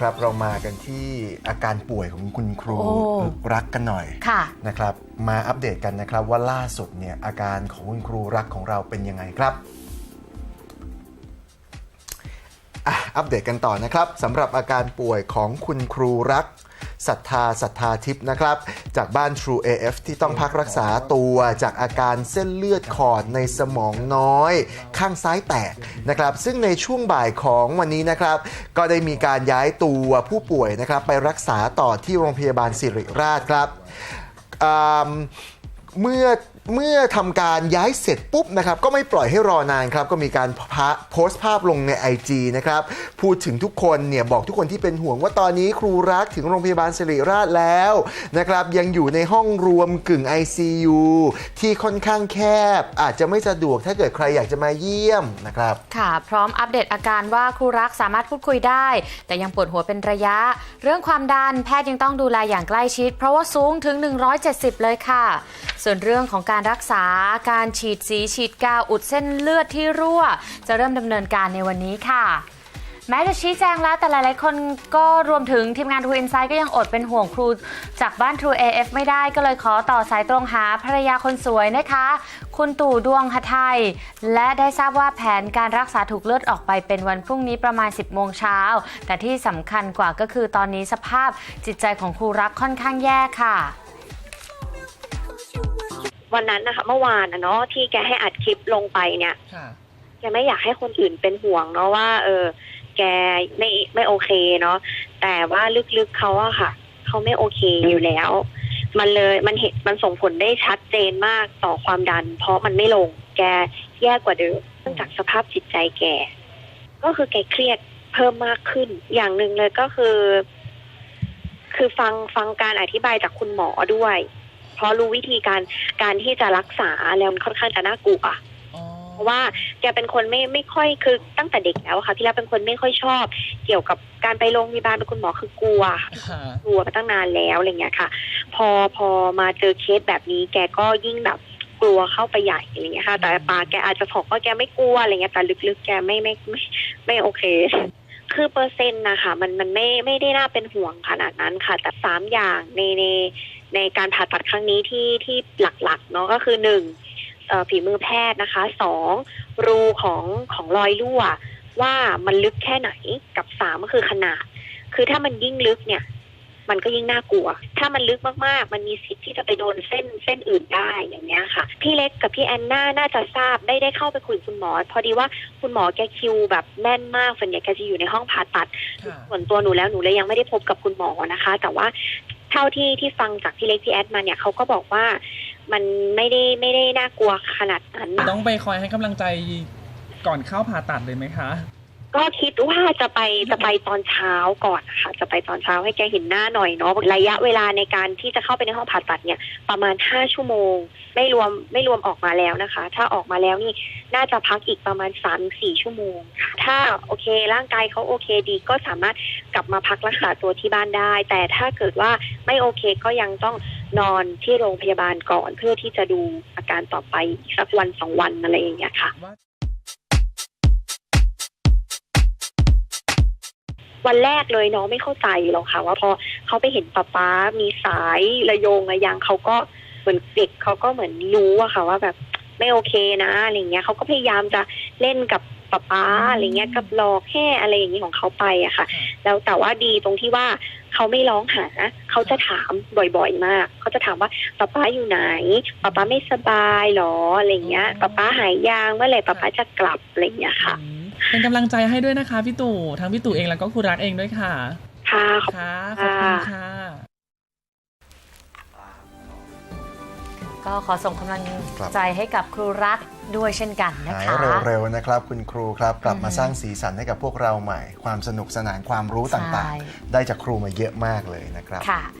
นะครับเรามากันที่อาการป่วยของคุณครูโอ้รักกันหน่อยค่ะ นะครับ มาอัปเดตกันนะครับว่าล่าสุดเนี่ยอาการของคุณครูรักของเราเป็นยังไงครับอะอัปเดตกันต่อนะครับสำหรับอาการป่วยของคุณครูรัก ศรัทธาศรัทธาทิพย์นะครับ จากบ้าน True AF ที่ต้องพักรักษาตัวจากอาการเส้นเลือดขอดในสมองน้อย ข้างซ้ายแตกนะครับซึ่งในช่วงบ่ายของวันนี้นะครับ ก็ได้มีการย้ายตัวผู้ป่วยนะครับไปรักษาต่อที่โรงพยาบาลสิริราชครับอ่า เมื่อเมื่อทำการย้ายเสร็จปุ๊บนะครับก็ไม่ปล่อยให้รอนานครับก็มีการพะโพสต์ภาพลงใน IG นะครับพูดถึงทุกคนเนี่ยบอกทุกคนที่เป็นห่วงว่าตอนนี้ครูรักถึงโรงพยาบาลสิริราชแล้วนะครับยังอยู่ในห้องรวมกึ่ง ICU ที่ค่อนข้างแคบ อาจจะไม่สะดวกถ้าเกิดใครอยากจะมาเยี่ยมนะครับค่ะพร้อมอัปเดตอาการว่าครูรักสามารถพูดคุยได้ แต่ยังปวดหัวเป็นระยะ เรื่องความดันแพทย์ยังต้องดูแลอย่างใกล้ชิด เพราะว่าสูงถึง 170 เลยค่ะ ส่วนเรื่องของการรักษาการฉีดสีฉีดกาวอุดเส้นเลือดที่รั่ว จะเริ่มดำเนินการในวันนี้ค่ะแม้จะชี้แจงแล้วแต่หลายๆ คนก็รวมถึงทีมงาน True Insight ก็ยังอดเป็นห่วงครูจากบ้าน True AF ไม่ได้ก็เลยขอต่อสายตรงหาภรรยาคนสวยนะคะ คุณตู่ดวงหทัยและได้ทราบว่าแผนการรักษาถูกเลือดออกไปเป็นวันพรุ่งนี้ประมาณ 10 โมงเช้า แต่ที่สำคัญกว่าก็คือตอนนี้สภาพจิตใจของครูรักค่อนข้างแย่ค่ะ วันนั้นนะคะ เมื่อวานนะเนาะที่แกให้อัดคลิปลงไปเนี่ยค่ะแกไม่อยากให้คนอื่นเป็นห่วงเนาะว่า เออ แกไม่ไม่โอเคเนาะแต่ว่าลึกๆเขาอะค่ะ เขาไม่โอเคอยู่แล้ว มันเลยมันเห็นมันส่งผลได้ชัดเจนมากต่อความดัน เพราะมันไม่ลง แกแย่กว่าเดิมเนื่องจากสภาพจิตใจแกก็คือแกเครียดเพิ่มมากขึ้น อย่างหนึ่งเลยก็คือ คือฟังฟังการอธิบายจากคุณหมอด้วย เพราะรู้วิธีการการที่จะรักษาแล้วมันค่อนข้างจะน่ากลัวอ๋อเพราะว่าแกเป็นคนไม่ไม่ค่อยคือตั้งแต่เด็กแล้วอะค่ะที่แล้วเป็นคนไม่ค่อยชอบ เกี่ยวกับการไปโรงพยาบาลเป็นคุณหมอคือกลัวค่ะกลัวมาตั้งนานแล้วอะไรเงี้ยค่ะ พอพอมาเจอเคสแบบนี้ แกก็ยิ่งแบบกลัวเข้าไปใหญ่อะไรเงี้ยค่ะ แต่ปากแกอาจจะบอกว่าแกไม่กลัวอะไรเงี้ยแต่ลึกๆแกไม่ไม่ไม่ไม่โอเค คือเปอร์เซ็นต์นะคะมันมันไม่ไม่ได้น่าเป็นห่วงขนาดนั้นค่ะ แต่สามอย่างในในในการผ่าตัดครั้งนี้ที่ที่หลักๆเนาะก็คือหนึ่งฝีมือแพทย์นะคะสองรูของของรอยรั่ว ว่ามันลึกแค่ไหนกับสามก็คือขนาด คือถ้ามันยิ่งลึกเนี่ย มันก็ยิ่งน่ากลัว ถ้ามันลึกมากๆ มันมีสิทธิ์ที่จะไปโดนเส้นเส้นอื่นได้อย่างเงี้ยค่ะ พี่เล็กกับพี่แอนนาน่าจะทราบได้ได้เข้าไปคุยกับคุณหมอ พอดีว่าคุณหมอแกคิวแบบแน่นมากส่วนใหญ่แกจะอยู่ในห้องผ่าตัดค่ะส่วนตัวหนูแล้วหนูเลยยังไม่ได้พบกับคุณหมอนะคะ แต่ว่าเท่าที่ที่ฟังจากพี่เล็กพี่แอดมาเนี่ยเขาก็บอกว่ามันไม่ได้ไม่ได้น่ากลัวขนาดนั้น ต้องไปคอยให้กำลังใจก่อนเข้าผ่าตัดเลยไหมคะ ก็คิดว่าจะไปจะไปตอนเช้าก่อนนะคะจะไปตอนเช้าให้แกเห็นหน้าหน่อยเนาะระยะเวลาในการที่จะเข้าไปในห้องผ่าตัดเนี่ย ประมาณห้าชั่วโมง ไม่รวมไม่รวมออกมาแล้วนะคะ ถ้าออกมาแล้วนี่น่าจะพักอีกประมาณสามสี่ชั่วโมงค่ะถ้าโอเค ร่างกายเขาโอเคดีก็สามารถกลับมาพักรักษาตัวที่บ้านได้ แต่ถ้าเกิดว่าไม่โอเคก็ยังต้องนอนที่โรงพยาบาลก่อนเพื่อที่จะดูอาการต่อไปสักวันสองวันอะไรอย่างเงี้ยค่ะ ว่าวันแรกเลยน้องไม่เข้าใจหรอกค่ะว่าพอเขาไปเห็นป๊าป๊ามีสายระโยงระยางเขาก็เหมือนเด็กเขาก็เหมือนรู้อะค่ะว่าแบบไม่โอเคนะอะไรเงี้ยเขาก็พยายามจะเล่นกับป๊าป๊าอะไรเงี้ยกับหลอกแค่อะไรอย่างนี้ของเขาไปอะค่ะ แล้วแต่ว่าดีตรงที่ว่าเขาไม่ร้องหาเขาจะถามบ่อยๆมาก เขาจะถามว่าป๊าป๊าอยู่ไหนป๊าป๊าไม่สบายหรออะไรเงี้ยป๊าป๊าหายยางเมื่อไหร่ป๊าป๊าจะกลับอะไรเงี้ยค่ะอืม เป็นกำลังใจให้ด้วยนะคะพี่ตู่ทั้งพี่ตู่เองแล้วก็ครูรักเองด้วยค่ะ ค่ะขอบค่ะขอบคุณค่ะ ก็ขอส่งกำลังใจให้กับครูรักด้วยเช่นกันนะหายคะเร็วๆนะครับ คุณครูครับ กลับมาอืมสร้างสีสันให้กับพวกเราใหม่ ความสนุกสนานความรู้ต่างใช่ๆได้จากครูมาเยอะมากเลยนะครับค่ะ